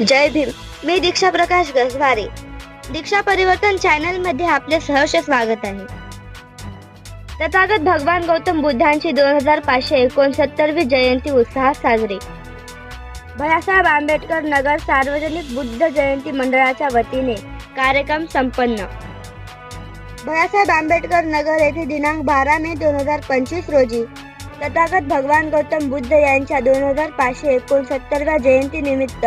जय भीम. मी दीक्षा प्रकाश गजवारे. दीक्षा परिवर्तन चॅनलमध्ये आपले सहर्ष स्वागत आहे. तथागत भगवान गौतम बुद्धांची दोन हजार पाचशे एकोणसत्तरवी जयंती उत्साहात साजरी. भैयासाहेब आंबेडकर नगर सार्वजनिक बुद्ध जयंती मंडळाच्या वतीने कार्यक्रम संपन्न. भैयासाहेब आंबेडकर नगर येथे दिनांक बारा मे दोन हजार पंचवीस रोजी तथागत भगवान गौतम बुद्ध यांच्या दोन हजार पाचशे एकोणसत्तरव्या जयंती निमित्त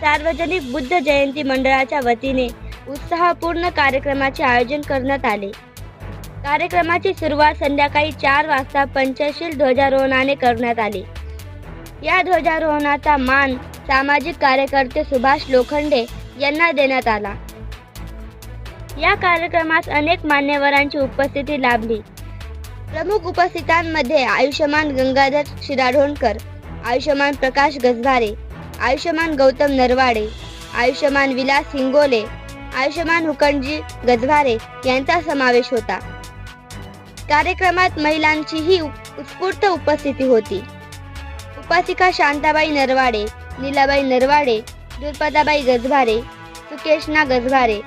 सार्वजनिक बुद्ध जयंती मंडळाच्या वतीने उत्साहपूर्ण कार्यक्रमाचे आयोजन करण्यात आले. कार्यक्रमाची सुरुवात संध्याकाळी चार वाजता पंचशील ध्वजारोहणाने करण्यात आली. या ध्वजारोहणाचा मान सामाजिक कार्यकर्ते सुभाष लोखंडे यांना देण्यात आला. या कार्यक्रमास अनेक मान्यवरांची उपस्थिती लाभली. प्रमुख उपस्थितांमध्ये आयुष्यमान गंगाधर शिराढोणकर आयुष्यमान प्रकाश गजभारे आयुष्यमान गौतम नरवाडे आयुष्यमान विलास हिंगोले आयुष्यमान हुकणजी गजभारे यांचा समावेश होता. कार्यक्रमात महिलांचीही उत्स्फूर्त उपस्थिती होती. उपासिका शांताबाई नरवाडे नीलाबाई नरवाडे दुर्पदाबाई गजभारे सुकेशना गजभारे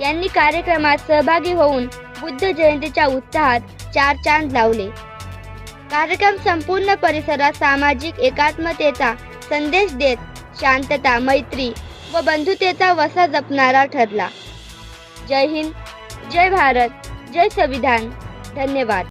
यांनी कार्यक्रमात सहभागी होऊन बुद्ध जयंतीच्या उत्साहात चार चांद लावले. कार्यक्रम संपूर्ण परिसरात सामाजिक एकात्मतेचा संदेश देत शांतता मैत्री व बंधुतेचा वसा जपणारा ठरला. जय हिंद जय भारत जय संविधान. धन्यवाद.